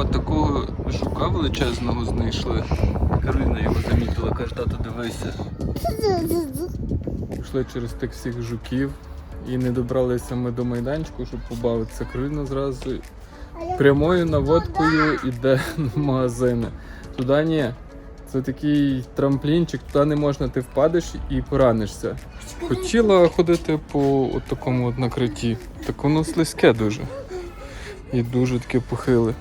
от такого жука величезного знайшли. Кароліна його замітила, каже, тато дивися. Йшли через тих всіх жуків і не добралися ми до майданчику, щоб побавитися. Кароліна зразу прямою наводкою йде на магазини. Туди ні. Це такий трамплінчик, туди не можна, ти впадеш і поранишся. Хотіла ходити по от такому от накритті. Так воно слизьке дуже. І дуже таке похиле.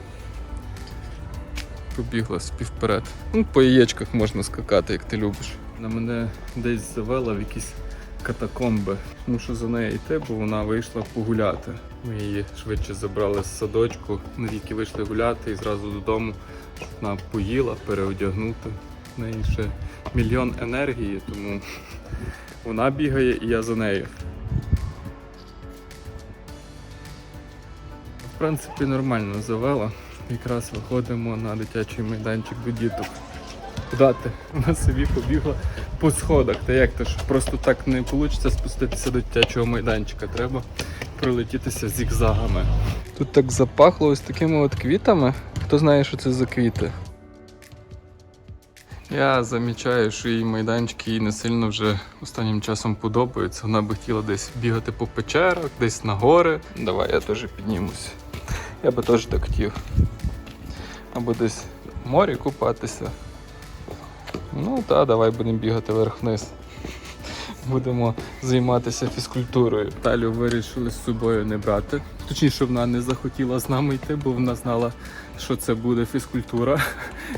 Побігла співперед. Ну, по яєчках можна скакати, як ти любиш. На мене десь завела в якісь катакомби. Мушу за нею йти, бо вона вийшла погуляти. Ми її швидше забрали з садочку. Ми тільки вийшли гуляти і зразу додому, щоб вона поїла, переодягнути. В неї ще мільйон енергії, тому вона бігає і я за нею. В принципі, нормально завела. Якраз виходимо на дитячий майданчик до діток. Куди ти? Вона собі побігла по сходах. Та як то ж просто так не вийде спуститися до дитячого майданчика. Треба пролетітися зігзагами. Тут так запахло ось такими от квітами. Хто знає, що це за квіти? Я замічаю, що їй майданчики їй не сильно вже останнім часом подобаються. Вона би хотіла десь бігати по печерах, десь на гори. Давай я теж піднімусь. Я би теж так хотів. Або десь в морі купатися. Ну та давай будемо бігати вверх-вниз. Будемо займатися фізкультурою. Талю вирішили з собою не брати. Точніше, вона не захотіла з нами йти, бо вона знала, що це буде фізкультура,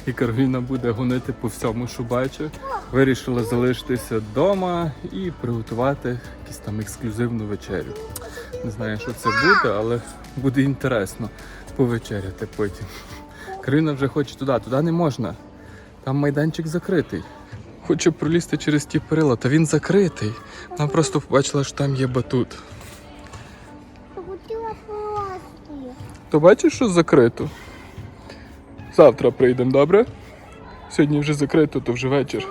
і Кароліна буде гонити по всьому, що бачить. Вирішила залишитися вдома і приготувати якусь там ексклюзивну вечерю. Не знаю, що це буде, але буде інтересно повечеряти потім. Кароліна вже хоче туди, туди не можна. Там майданчик закритий. Хоче пролізти через ті перила, та він закритий. Вона просто побачила, що там є батут. Хотіла полазити. То бачиш, що закрито? Завтра прийдемо, добре? Сьогодні вже закрито, то вже вечір.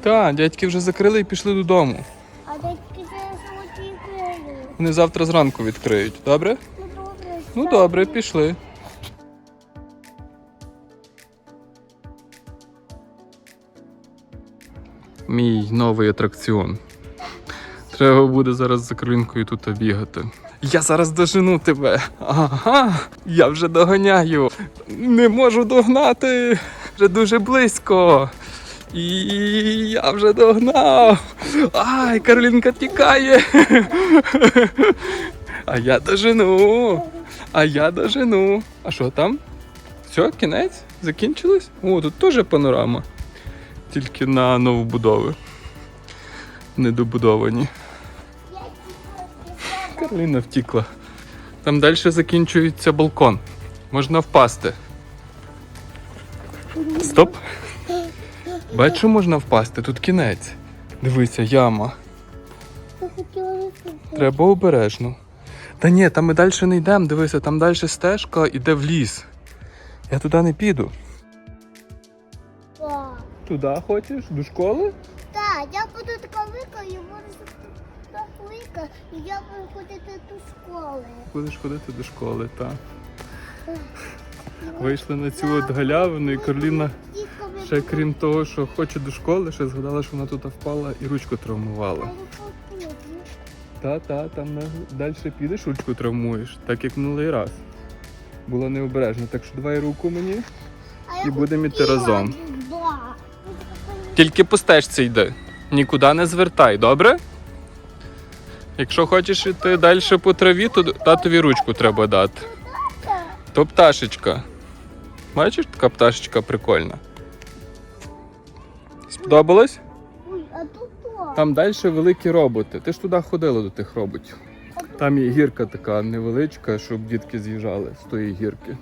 Так, дядьки вже закрили і пішли додому. А дітки зараз крили. Вони завтра зранку відкриють, добре? Ну добре. Ну добре, пішли. Мій новий атракціон. Треба буде зараз за кринкою тут бігати. Я зараз дожену тебе. Ага, я вже доганяю. Не можу догнати. Вже дуже близько. І я вже догнав. Ай, Каролінка тікає. А я дожену. А я дожену. А що там? Все, кінець? Закінчилось? О, тут теж панорама. Тільки на новобудови. Недобудовані. Кароліна втікла. Там далі закінчується балкон. Можна впасти. Стоп. Бачу, можна впасти, тут кінець. Дивися, яма. Треба обережно. Та ні, там ми далі не йдемо, дивися, там далі стежка іде в ліс. Я туди не піду. Туди хочеш? До школи? Так, я буду така вика, і можу так вика, і я буду ходити до школи. Будеш ходити до школи, так. Вийшли на цю от галявину, і Дітками ще крім того, що хоче до школи, ще згадала, що вона тут впала і ручку травмувала. Та, та, там далі підеш, ручку травмуєш, так як минулий раз. Була необережна, так що давай руку мені. І будемо йти разом. Тільки по стежці йди. Нікуди не звертай, добре? Якщо хочеш йти далі по траві, то татові ручку треба дати. То пташечка. Бачиш, така пташечка прикольна. Сподобалось? Там далі великі роботи. Ти ж туди ходила до тих роботів. Там є гірка така невеличка, щоб дітки з'їжджали з тої гірки.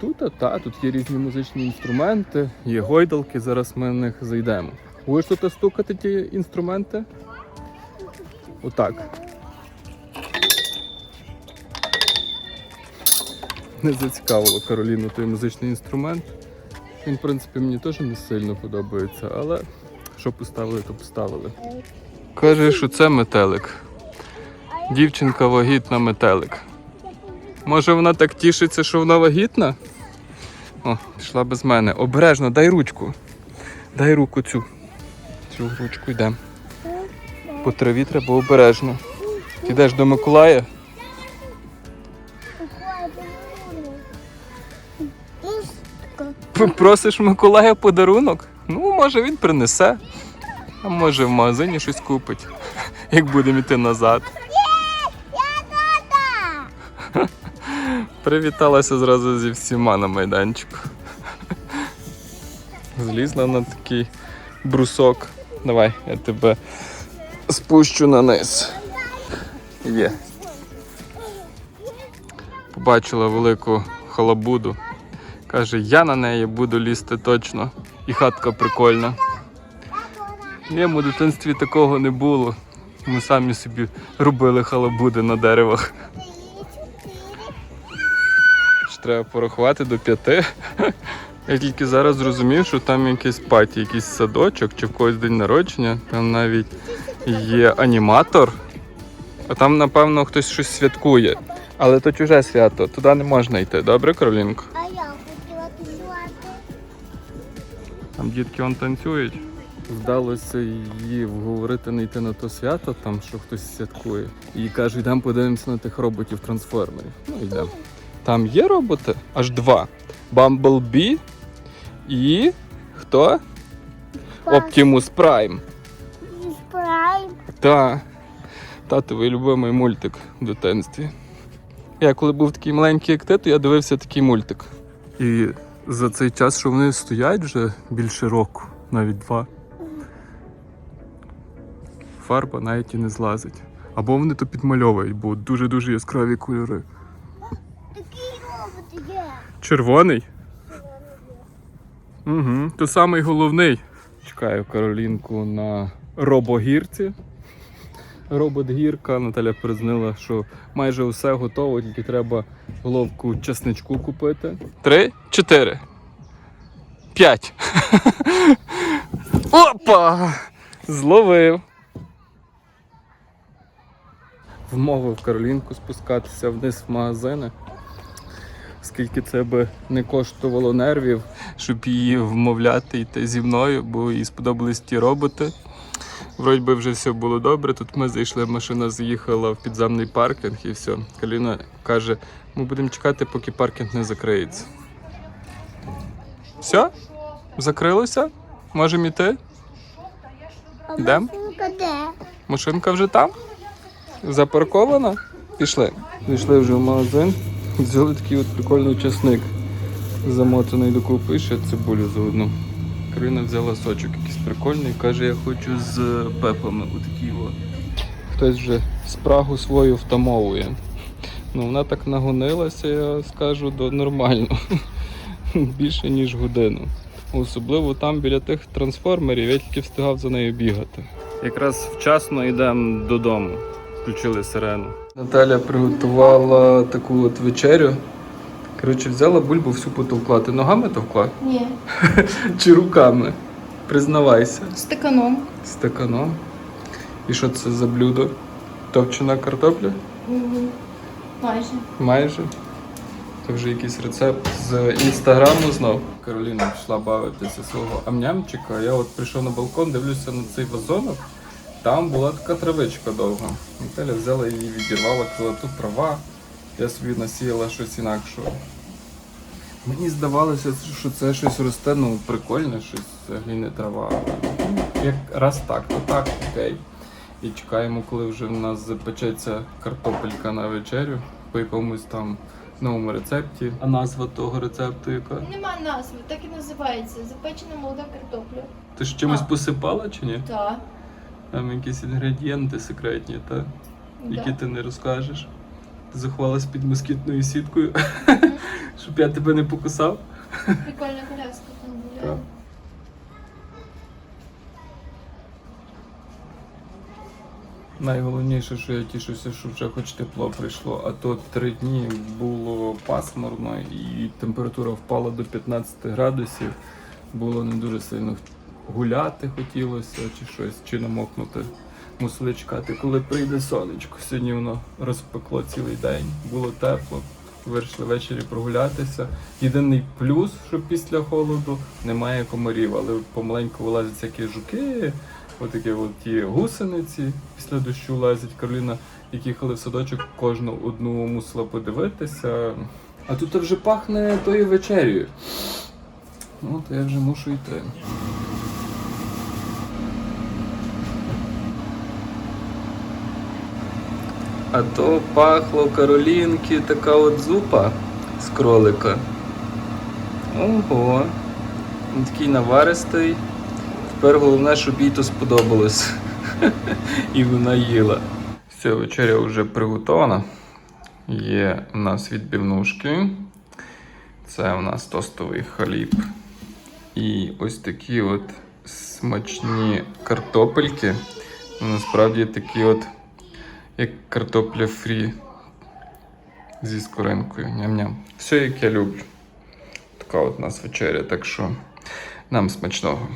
Тут та, тут є різні музичні інструменти, є гойдалки, зараз ми на них зайдемо. Будеш тут стукати ті інструменти? Отак. Не зацікавило Кароліну той музичний інструмент. Він, в принципі, мені теж не сильно подобається, але що поставили, то поставили. Каже, що це метелик. Дівчинка вагітна метелик. Може вона так тішиться, що вона вагітна? О, пішла без мене. Обережно, дай ручку. Дай руку цю. Цю ручку йдемо. По траві треба обережно. Ти до Миколая? Просиш Миколая подарунок? Ну, може він принесе. А може в магазині щось купить, як будемо йти назад. Привіталася зразу зі всіма на майданчику. Злізла на такий брусок. Давай, я тебе спущу на низ. Є. Побачила велику халабуду. Каже, я на неї буду лізти точно. І хатка прикольна. В моєму дитинстві такого не було. Ми самі собі робили халабуди на деревах. Треба порахувати до п'яти. Я тільки зараз зрозумів, що там якийсь паті, якийсь садочок чи в когось день народження. Там навіть є аніматор, а там, напевно, хтось щось святкує. Але то чуже свято, туди не можна йти, добре, Каролінко? А я хотіла танцювати. Там дітки он танцюють. Вдалося її вговорити не йти на то свято, там що хтось святкує. І каже, йдемо подивимося на тих роботів трансформерів. Ну йдемо. Там є роботи, аж два. Bumblebee і хто? Optimus Prime. Спрайм. Та. Татовий любимий мультик в дитинстві. Я коли був такий маленький, як ти, то я дивився такий мультик. І за цей час, що вони стоять вже більше року, навіть два. Фарба навіть і не злазить. Або вони то підмальовують, бо дуже-дуже яскраві кольори. Червоний? Угу, то самий головний. Чекаю Каролінку на робогірці. Робот-гірка. Наталя признала, що майже все готово, тільки треба головку чесничку купити. Три, чотири. П'ять. Опа! Зловив. Вмовив Каролінку спускатися вниз в магазини. Скільки це би не коштувало нервів, щоб її вмовляти йти зі мною, бо їй сподобались ті роботи. Вроді би вже все було добре. Тут ми зайшли, машина заїхала в підземний паркінг і все. Каліна каже, ми будемо чекати, поки паркінг не закриється. Все? Закрилося? Можемо йти? Машинка де? Машинка вже там? Запаркована? Пішли. Зайшли вже в магазин. Взяли такий от прикольний часник. Замотаний докупи ще цибулю заодно. Карина взяла сочок якийсь прикольний. Каже, я хочу з пепами. Отакі от. Хтось вже спрагу свою втамовує. Ну, вона так нагонилася, я скажу, до нормально. Більше ніж годину. Особливо там біля тих трансформерів я тільки встигав за нею бігати. Якраз вчасно йдемо додому. Включили сирену. Наталя приготувала таку от вечерю. Коротше, взяла бульбу всю потовкла. Ти ногами товкла? Ні, Чи руками? Признавайся. стаканом. Стаканом. І що це за блюдо? Товчена картопля? Майже. Майже. Це вже якийсь рецепт з інстаграму знов. Кароліна пішла бавитися свого амнямчика. Я от прийшов на балкон, дивлюся на цей вазонок. Там була така травичка довга. Наталя взяла її, відірвала, казала, тут трава. Я собі насіяла щось інакше. Мені здавалося, що це щось росте, ну прикольне, щось взагалі не трава. Як раз так, то так, окей. І чекаємо, коли вже в нас запечеться картопелька на вечерю по якомусь там новому рецепті. А назва того рецепту яка? Нема назви, так і називається. Запечена молода картопля. Ти ж чимось А. посипала чи ні? Так. Там якісь інгредієнти секретні, та? які ти не розкажеш. Ти заховалась під москітною сіткою, щоб я тебе не покусав. Прикольна коляска там Так. Найголовніше, що я тішуся, що вже хоч тепло прийшло, а то три дні було пасмурно і температура впала до 15 градусів. Було не дуже сильно гуляти хотілося чи щось, чи намокнути. Мусили чекати, коли прийде сонечко. Сьогодні воно розпекло цілий день, було тепло. вирішили ввечері прогулятися. Єдиний плюс, що після холоду немає комарів, але помаленьку вилазять всякі жуки, отакі от ті гусениці після дощу лазять. Кароліна, як їхали в садочок, кожну одну мусила подивитися. А тут вже пахне тою вечерю. Ну, то я вже мушу йти. А то пахло Каролінки така от зупа з кролика. Ого. Він такий наваристий. Тепер головне, щоб їй то сподобалось. І вона їла. Все, вечеря вже приготована. Є у нас відбивнушки. Це у нас тостовий хліб. І ось такі от смачні картопельки. Ну, Насправді такі от як картопля фрі зі скоринкою. Ням-ням. Все, як я люблю. Така от у нас вечеря, так що нам смачного.